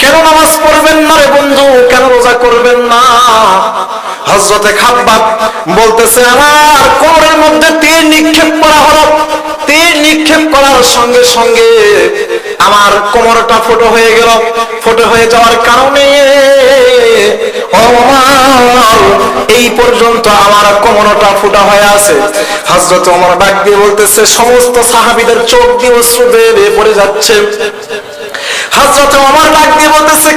কেন নামাজ পড়বেন না রে বন্ধু? কেন রোজা করবেন না? হজরতে খাব্বাব বলতেছে, আমার কোমরের মধ্যে তীর নিক্ষেপ করা হলো। তীর নিক্ষেপ করার সঙ্গে সঙ্গে আমার কোমরটা ফুটো হয়ে গেল। ফুটো হয়ে যাওয়ার কারণে এই পর্যন্ত আমার কোমরটা ফুটা হয়ে আছে। হজরত ওমর ডাক দিয়ে বলতেছে, সমস্ত সাহাবিদের চোখ দিয়ে অশ্রু বেয়ে পড়ে যাচ্ছে। হজরত ওমর ডাক দিয়ে বলতেছে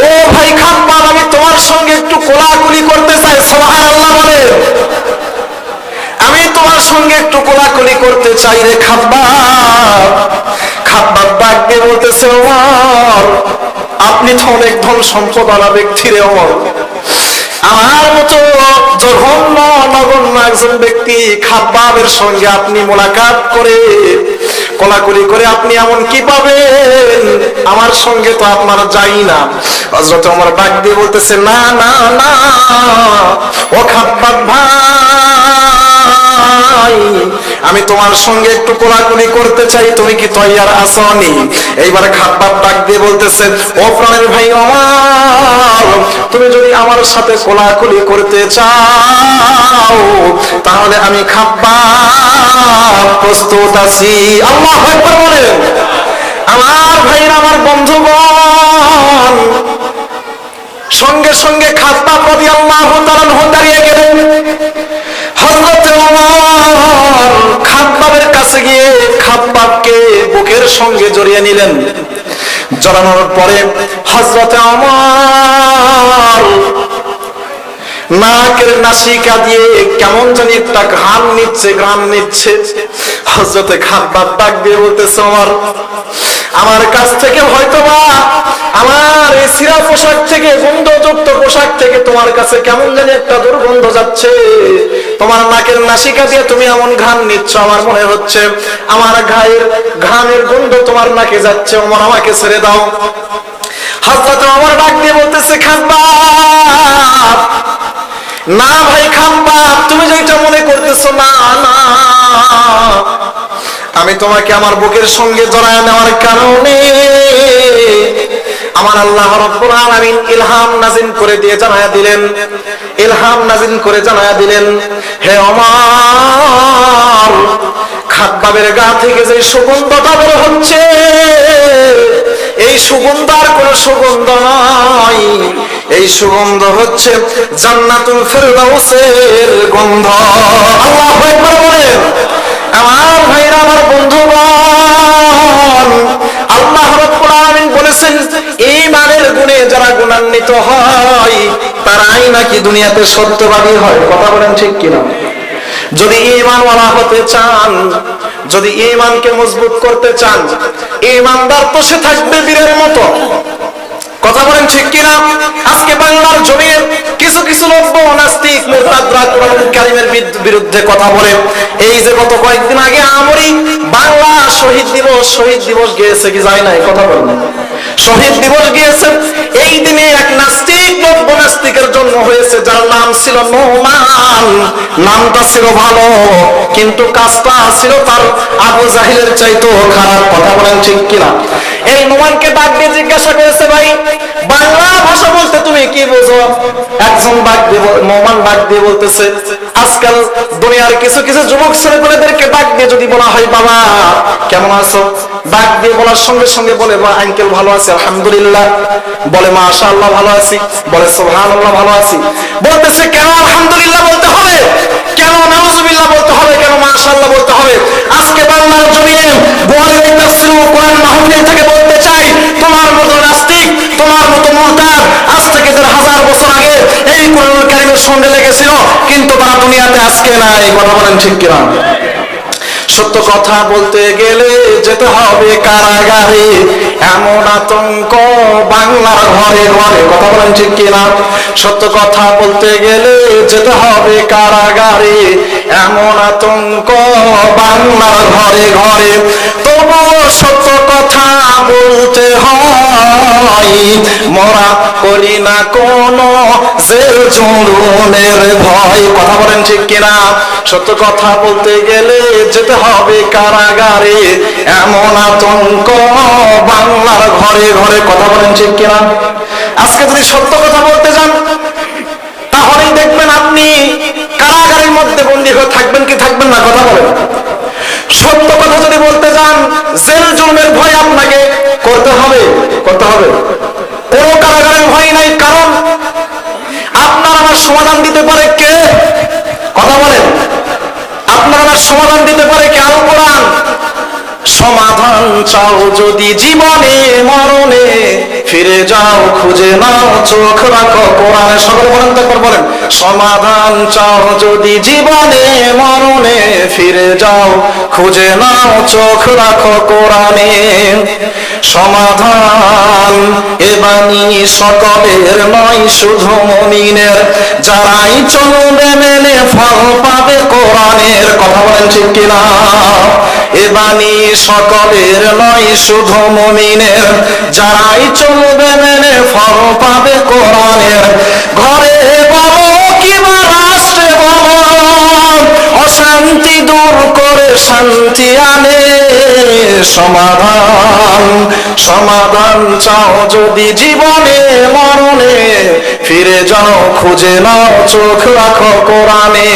ও ভাই আমি তোমার সঙ্গে একটু কোলাকুলি করতে চাই বলে। আমি তোমার সঙ্গে একটু কোলাকুলি করতে চাই রে খাব্বাব খাব্বাব ডাক দিয়ে বলতেছে, ওমর, আপনি তো অনেক ধন সম্পদ আলা ব্যক্তি রে ওমর। আমার মতো জঘন্য, নগণ্য একজন ব্যক্তি খাব্বাবের সঙ্গে আপনি মোলাকাত করে কোলাকুলি করে আপনি এমন কি পাবেন? আমার সঙ্গে তো আপনার যাই না। হজরত আমার ডাক দিয়ে বলতেছে, না না না, ও খাপ ভাই আমি তোমার সঙ্গে একটু কোলাকুলি করতে চাই, তুমি কি তৈয়ার আসনি? এইবার খাব্বাব ডাক দিয়ে বলতেছে, ও প্রাণের ভাই আমার, তুমি যদি আমার সাথে কোলাকুলি করতে চাও, তাহলে আমি খাব্বাব প্রস্তুত আছি। আল্লাহ বলেন। আমার ভাইরা আমার বন্ধুগণ, সঙ্গে সঙ্গে খাব্বাব রাদিয়াল্লাহু তাআলা দাঁড়িয়ে সঙ্গে জড়িয়ে নিলেন। জড়ানোর পরে হযরত ওমর নাকের নাসিকা দিয়ে কেমন জানি একটা নিচ্ছে নিচ্ছে। হজরতে ডাক দিয়ে বলতেছে আমার আমার কাছ থেকে হয়তো বা আমার এই সিরা পোশাক থেকে, গন্ধযুক্ত পোশাক থেকে তোমার কাছে কেমন জানি একটা দুর্গন্ধ যাচ্ছে। তোমার নাকের নাসিকা দিয়ে তুমি এমন ঘ্রাণ নিচ্ছ, আমার মনে হচ্ছে আমার ঘায়ের ঘ্রাণের গন্ধ তোমার নাকে যাচ্ছে আমার আমাকে ছেড়ে দাও। হজরত আমার ডাক দিয়ে বলতেছে, খাব্বাব! না ভাই খাম্বাব তুমি যেটা মনে করতেছো, না না। আমি তোমাকে আমার বুকের সঙ্গে জড়ায় নেওয়ার কারণে আমার আল্লাহ রব্বুল আলামিন ইলহাম নাজিল করে দিয়ে জানায়া দিলেন। ইলহাম নাজিল করে জানায়া দিলেন, হে আমার খাব্বাবের গা থেকে যে সুগন্ধটা বের হচ্ছে, এই সুগন্ধ আর কোন সুগন্ধ নয় এই সুগন্ধ হচ্ছে জান্নাতুল ফেরদাউসের গন্ধ। আল্লাহু আকবার বলেন, আমার ভাইরা, আমার বন্ধুগণ, আল্লাহ রাব্বুল আলামিন ইমানের গুণে যারা গুণান্বিত হয়, তারাই নাকি দুনিয়াতে সত্যবাদী হয়? কথা বলেন ঠিক কিনা? যদি ইমানওয়ালা হতে চান, যদি ইমানকে মজবুত করতে চান ইমানদার তো সে থাকবে বীরের মতো। কথা বলেন ঠিক কিনা? আজকে বাংলার জমির কিছু কিছু লোক নাস্তিক মুরতাদরা কোরআন কারিমের বিরুদ্ধে কথা বলে। এই যে গত কয়েকদিন আগে আমরি বাংলা শহীদ দিবস শহীদ দিবস গিয়েছে কি যায় নাই? কথা বলেন। শহীদ দিবস গিয়েছে। এই দিনে এক নাস্তিক, নব্য নাস্তিকের জন্ম হয়েছে, যার নাম ছিল নোমান। নামটা ছিল ভালো, কিন্তু কাজটা ছিল তার আবু জাহিলের চাইতো খারাপ। কথা বলেন ঠিক কিনা? এই নোমানকে ডাক দিয়ে জিজ্ঞাসা করেছে, ভাই বাংলা ভাষা বলতে তুমি কি বোঝো? একজন বল- নোমান দিয়ে বলতেছে, আজকাল দুনিয়ার কিছু কিছু যুবক ছেলেপেলেদেরকে দিয়ে যদি বলা হয়, বাবা, কেমন আছো? দিয়ে বলার সঙ্গে সঙ্গে বলে বা আঙ্কেল ভালো আছে, আলহামদুলিল্লাহ। বলে মা আল্লাহ ভালো আছি। বলে সোহান আল্লাহ ভালো আছি। বলতেছে, কেন আলহামদুলিল্লাহ বলতে হবে? কেন নাউজুবিল্লাহ বলতে হবে? কেন মাশাআল্লাহ বলতে হবে? আজকে বাংলার জমিনে বোয়ালি তাফসীর কোরআন মাহফিল থেকে বলতে চাই, তোমার মতো নাস্তিক তোমার মতো মুরতাদ আজ থেকে দেড় হাজার বছর আগে এই কোরআনুল কারীমের সঙ্গে লেগেছিল, কিন্তু তারা দুনিয়াতে আজকে নাই, কথা বলেন ঠিক কিনা? সত্য কথা বলতে গেলে যেতে হবে কারাগারে, এমন আতঙ্ক বাংলার ঘরে ঘরে, কথা বলেন ঠিক কিনা? সত্য কথা বলতে গেলে যেতে হবে কারাগারে, এমন আতঙ্ক বাংলার ঘরে ঘরে সত্য কথা বলতে হয়। মরা করি না কোন জেল জুলুমের ভয়। কথা বলেন ঠিক কিনা? সত্য কথা বলতে গেলে যেতে হবে কারাগারে। এমন আতঙ্ক বাংলার ঘরে ঘরে। কথা বলেন ঠিক কিনা? আজকে যদি সত্য কথা বলতে যান, তাহলেই দেখবেন আপনি কারাগারের মধ্যে বন্দী হয়ে থাকবেন কি থাকবেন না? কথা বলেন। সত্য কথা যদি বলতে যান হবে, করতে হবে। কোন কারাগারের ভয় নাই, কারণ আপনার আমার সমাধান দিতে পারে কে? কথা বলেন। আপনার আমার সমাধান দিতে পারে কে? আল কোরআন। সমাধান চাও যদি জীবনে, মরণে। ফিরে যাও, খুঁজে নাও, চোখ রাখো, কোরআনে সকল বলেন, সমাধান চাও যদি জীবনে, মরণে ফিরে যাও, খুঁজে নাও, চোখ রাখো কোরআনে। সমাধান এবানি সকলের নয়, শুধু মমিনের। যারাই চলবে মেনে ফল পাবে কোরআনের। কথা বলেন ঠিক কিনা? এ বাণী সকলের নয়, শুধু মমিনের। যারাই চলবে মেনে ফল পাবে কোরআনের। ঘরে বলো কিবা রাষ্ট্রে বলো, অশান্তি দূর করে শান্তি আনে সমাধান। সমাধান চাও যদি জীবনে, মরণে, ফিরে যাও, খুঁজে নাও, চোখ রাখো কোরআনে।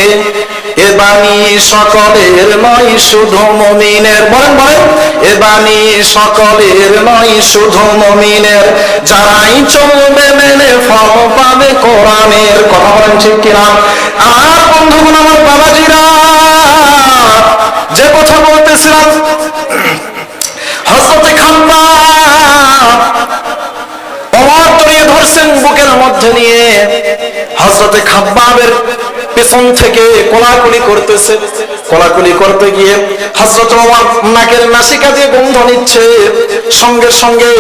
এ বাণী সকলের নয়, শুধু মমিনের। বলেন বলেন। এ বাণী সকলের নয়, শুধু মমিনের। যারাই চলবে মেনে ফল পাবে কোরআনের। কথা বলেন ঠিক কিনা? আর বন্ধুগণ, আমার বাবাজিরা, যে কথা বলতেছিলাম হজরতে খাম্বা অমর জড়িয়ে ধরছেন বুকের মধ্যে নিয়ে। হজরতে খাব্বাবের পেছন থেকে কোলাকুলি করতেছে। কোলাকুলি করতে গিয়ে হজরত ওমর নাকের নাসিকা দিয়ে গন্ধ নিচ্ছে। সঙ্গে সঙ্গে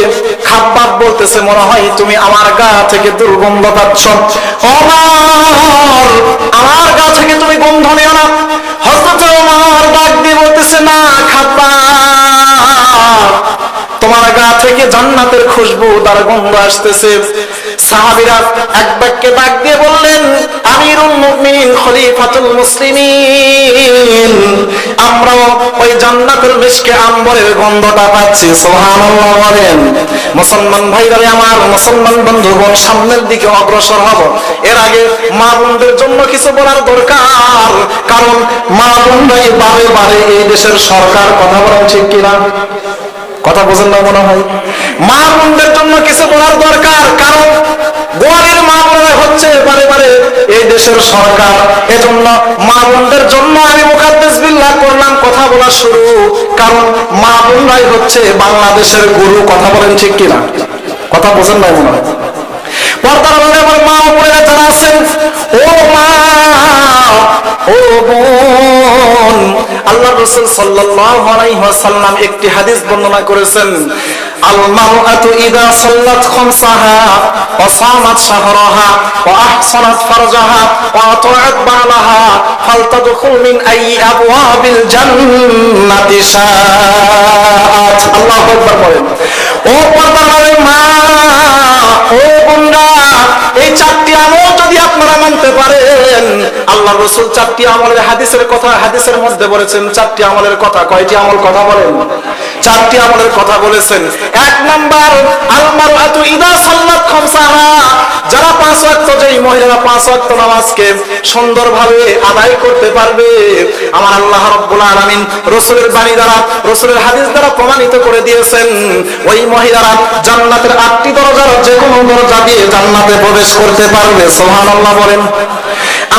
খাব্বাব বলতেছে, মনে হয় তুমি আমার গা থেকে দুর্গন্ধ পাচ্ছ। অমর আমার গা থেকে তুমি গন্ধ নিও না। হজরত ওমর ডাক দিয়ে বলতেছে, না খাব্বাব, তোমার গা থেকে জান্নাতের খুশবু তার গন্ধ আসতেছে। সামনের দিকে অগ্রসর হব। এর আগে মা বোনদের জন্য কিছু বলার দরকার, কারণ মা বোনরাই বারে বারে এই দেশের সরকার, কথা বলেন ঠিক কিনা? কথা বোঝেন না মনে হয়? মা বোনদের জন্য কিছু বলার দরকার, কারণ গোয়ালের মা বোনেরা হচ্ছে বারে বারে এই দেশের সরকার। এজন্য মা বোনদের জন্য আমি মুখাদ্দেশ বিল্লাহ করলাম কথা বলা শুরু। কারণ মা বোনরাই হচ্ছে বাংলাদেশের গুরু, কথা বলেন ঠিক কিনা? কথা বোঝেন না মনে হয়? পর্দার আড়ালে আমার মা যারা আছেন, ও মা, ও বোন, আল্লাহ রাসূল সাল্লাল্লাহু আলাইহি ওয়াসাল্লাম একটি হাদিস বর্ণনা করেছেন ওয়া সামাত শাহরাহা ওয়া আহসানাত ফারজাহা ওয়া আতাআত বালাহা ফালতাদখুল মিন আইয়ি আবওয়াবিল জান্নাতি শাআত। বলেন। ও পর্দার মা, ও বোনরা, এই চারটি আমল যদি আপনারা মানতে পারেন আল্লাহ রসুল চারটি আমলের হাদিসের কথা হাদিসের মধ্যে বলেছেন। চারটি আমলের কথা কয়টি আমল কথা বলেন? চারটি আমলের কথা বলেছেন। এক নাম্বার আলমার আতু ইদা সাল্লাত খামসাহা। যারা পাঁচ ওয়াক্ত যেই মহিলারা পাঁচ ওয়াক্ত নামাজকে সুন্দরভাবে আদায় করতে পারবে, আমার আল্লাহ রাব্বুল আলামিন রাসূলের বাণী দ্বারা, রাসূলের হাদিস দ্বারা প্রমাণিত করে দিয়েছেন, ওই মহিলারা জান্নাতের আটটি দরজার যে কোনো দরজা দিয়ে জান্নাতে প্রবেশ করতে পারবে। সুবহানাল্লাহ বলেন।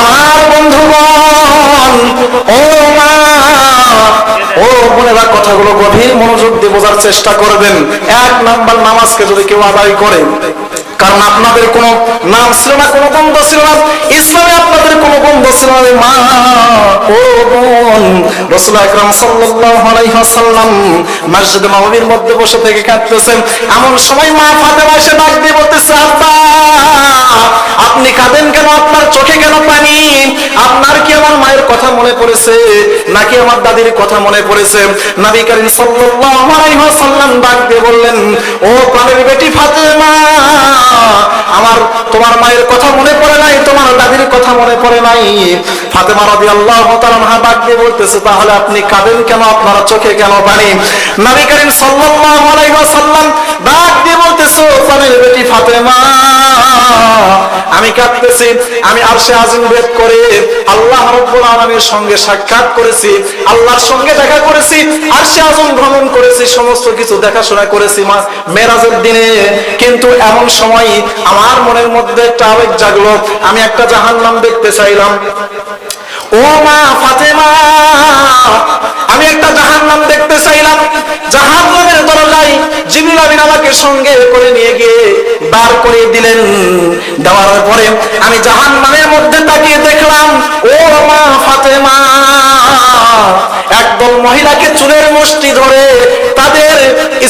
আমার বন্ধুগণ, ও মা, ও বোনেরা, কথাগুলো গভীর মনোযোগ দিয়ে বোঝার চেষ্টা করবেন। এক নাম্বার নামাজকে যদি কেউ আদায় করে, কারণ আপনাদের কোনো নাম ছিল না, কোনো বন্ধ ছিল না, ইসলামে আপনাদের কোনো বন্ধ ছিল না মা, ও বোন, রসুল আকরাম সাল্লাল্লাহু আলাইহি মসজিদ নববীর মধ্যে বসে থেকে কাঁদতেছেন। এমন সময় মা ফাতেমা এসে ডাক দিয়ে বলতেছে, আব্বা, আপনি কাঁদেন কেন? আপনার চোখে কেন পানি? আপনার কি আমার মায়ের কথা মনে পড়েছে? নাকি আমার দাদির কথা মনে পড়েছে? নবী করিম সাল্লাল্লাহু আলাইহি ওয়াসাল্লাম ডাক বললেন, ও প্রাণের বেটি ফাতেমা, আমার তোমার মায়ের কথা মনে পড়ে নাই, তোমার দাদির কথা মনে পড়ে নাই। ফাতেমা রাদিয়াল্লাহু তাআলা মহা বলতেছে, তাহলে আপনি কাঁদেন কেন? আপনার চোখে কেন পানি? নবী করিম সাল্লাল্লাহু আলাইহি ওয়াসাল্লাম ডাক দিয়ে বলতেছে, ও প্রাণের বেটি ফাতেমা আমি কাঁদতেছি, আমি আরশে আজিম ভেদ করে আল্লাহ রব্বুল আলামিনের সঙ্গে সাক্ষাৎ করেছি, আল্লাহর সঙ্গে দেখা করেছি, আরশে আজম ভ্রমণ করেছি, সমস্ত কিছু দেখাশোনা করেছি মা মেরাজের দিনে। কিন্তু এমন সময় আমার মনের মধ্যে একটা আবেগ জাগলো, আমি একটা জাহান্নাম দেখতে চাইলাম। ও মা ফাতেমা, আমি একটা জাহান্নাম দেখতে চাইলাম জাহান্নামের দরজায় জিবরিল আমিন আমাকে সঙ্গে করে নিয়ে গিয়ে বার করে দিলেন। দেওয়ার পরে আমি জাহান্নামের মধ্যে তাকিয়ে দেখলাম, ও মা ফাতেমা, একদল মহিলাকে চুলের মুষ্টি ধরে তাদের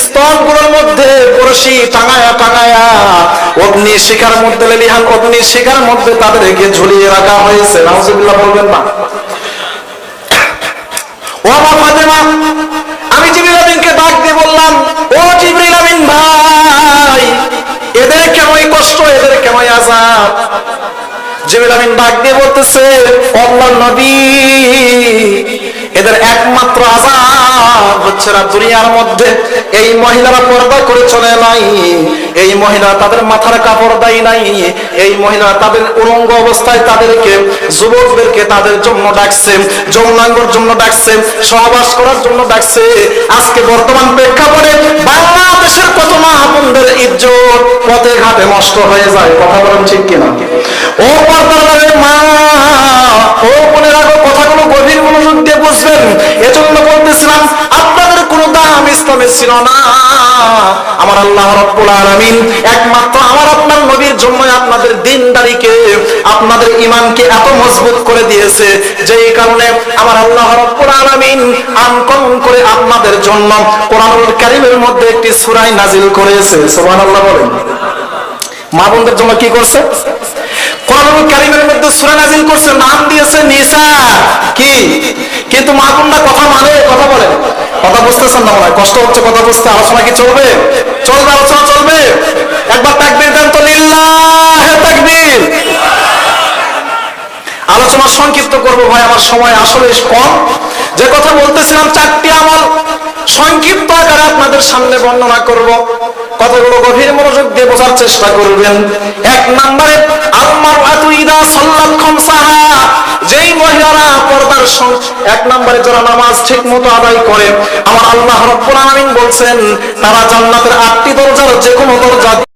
স্তনগুলোর মধ্যে বরশি টাঙায়া টাঙায়া অগ্নি শিখার মধ্যে লেলিহান অগ্নি শিখার মধ্যে তাদেরকে ঝুলিয়ে রাখা হয়েছে। নাউজুবিল্লাহ বলবেন না। ও আমার ফাতেমা আমি জিবরিল আমিনকে ডাক দিয়ে বললাম ও জিবরিল আমিন ভাই এদের কেমন কষ্ট এদের কেমন আজাদ জিবরিল আমিন ডাক দিয়ে বলতেছে আল্লাহর নবী এদের একমাত্র আজাব হচ্ছে না দুনিয়ার মধ্যে। এই মহিলারা পর্দা করে চলে নাই। এই মহিলা তাদের মাথার কাপড় দেয় নাই। এই মহিলা তাদের উলঙ্গ অবস্থায় তাদেরকে, যুবকদেরকে তাদের জন্য ডাকছে, যৌনাঙ্গর জন্য ডাকছে, সহবাস করার জন্য ডাকছে। আজকে বর্তমান প্রেক্ষাপটে বাংলাদেশের কত মাহবুবদের ইজ্জত পথে ঘাটে নষ্ট হয়ে যায়, কথা বলেন ঠিক কিনা? ও পর্দার মা, ও মনে রাখো কথাগুলো গভীর বুঝবেন? এজন্য বলতেছিলাম, আপনাদের কোনো দাম ইসলামে ছিল না। আমার আল্লাহ রব্বুল আলামিন একমাত্র আমার আপনার নবীর জন্য আপনাদের দিনদারিকে, আপনাদের ইমানকে এত মজবুত করে দিয়েছে। যেই কারণে আমার আল্লাহ রব্বুল আলামিন আনকমন করে আপনাদের জন্য কোরআনুল কারীমের মধ্যে একটি সূরা নাজিল করেছে। সুবহানাল্লাহ বলেন। মা বোনদের জন্য কি করছে? কোরআনুল কারীমের মধ্যে সূরা নাজিল করছে, নাম দিয়েছে নিসা। কি? কিন্তু মা বোনরা কথা মানে কথা বলেন কথা বুঝতেছেন না মনে কষ্ট হচ্ছে, কথা বুঝতে আলোচনা কি চলবে? চলবে, আলোচনা চলবে। একবার তাকবীর দেন তো লিল্লাহ তাকবীর। আলোচনা সংক্ষিপ্ত করব ভাই, আমার সময় আসলে কম। যে কথা বলতেছিলাম, চারটি আমল সংক্ষিপ্ত আকারে আপনাদের সামনে বর্ণনা করব। কথাগুলো গভীর মনোযোগ দিয়ে বোঝার চেষ্টা করবেন। এক নম্বরে আলমার আতুইদা সাল্লাত খামসাহা। যেই মহিলারা পর্দার এক নম্বরে যারা নামাজ ঠিক মতো আদায় করে, আমার আল্লাহ রব্বুল আলামিন বলছেন, তারা জান্নাতের আটটি দরজার যে কোনো দরজা